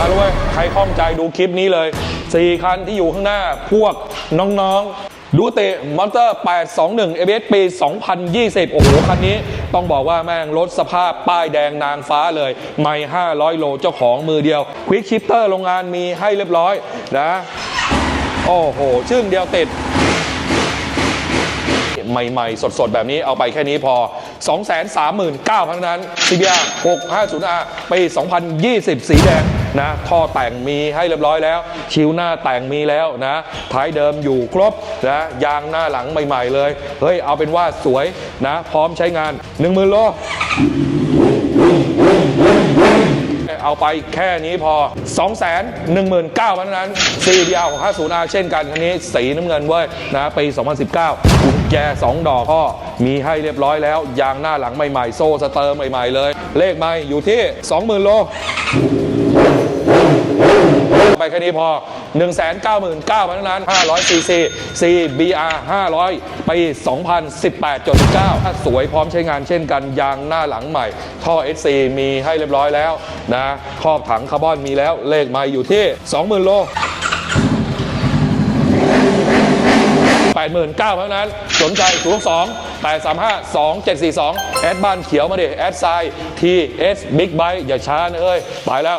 มาด้วยใครข้องใจดูคลิปนี้เลย 4 คันที่อยู่ข้างหน้าพวกน้องๆดูเตะมอเตอร์ 821 ABS ปี 2020 โอ้โห คันนี้ต้องบอกว่าแม่งรถสภาพป้ายแดงนางฟ้าเลย ไม่ 500 โลเจ้าของมือเดียวควิกชิปเตอร์โรงงานมีให้เรียบร้อยนะ โอ้โหชึ่งเดียวติดใหม่ ๆ สด ๆ แบบนี้เอาไปแค่นี้พอ 239,000 นั้น CBR 650R ปี 2020 สีแดง นะท่อแต่งมีให้เรียบร้อยแล้วชิวหน้าแต่งมีแล้วนะท้ายเดิมอยู่ครบนะยางหน้าหลังใหม่ๆเลย เฮ้ย เอาเป็นว่าสวยนะ พร้อมใช้งาน 10,000โลเอาไปแค่นี้พอ 2 1 9 0 0 0นั้น CBR 650R เช่นกันคันนี้สีน้ำเงินเว้ยนะปี 2019กุญแจ 2 ดอกก็มีให้เรียบร้อยแล้ว ยางหน้าหลังใหม่ๆ โซ่สเตอร์ใหม่ ๆ เลย เลขไม่อยู่ที่ 20,000 โล ไปแค่นี้พอ 199,000ทั้งนั้น500 cc CBR 500 ปี 2018.9 ถ้าสวยพร้อมใช้งานเช่นกัน ยางหน้าหลังใหม่ ท่อ SC มีให้เรียบร้อยแล้วนะครอบถังคาร์บอนมีแล้วเลขไม่อยู่ที่ 20,000 โล89,000เท่านั้น สนใจ0 2 8 3 5 2 7 4 2 แอดบ้านเขียวมาดิ แอดไซน์ทีเอสบิ๊กไบอย่าช้านะเอ้ย ไปแล้ว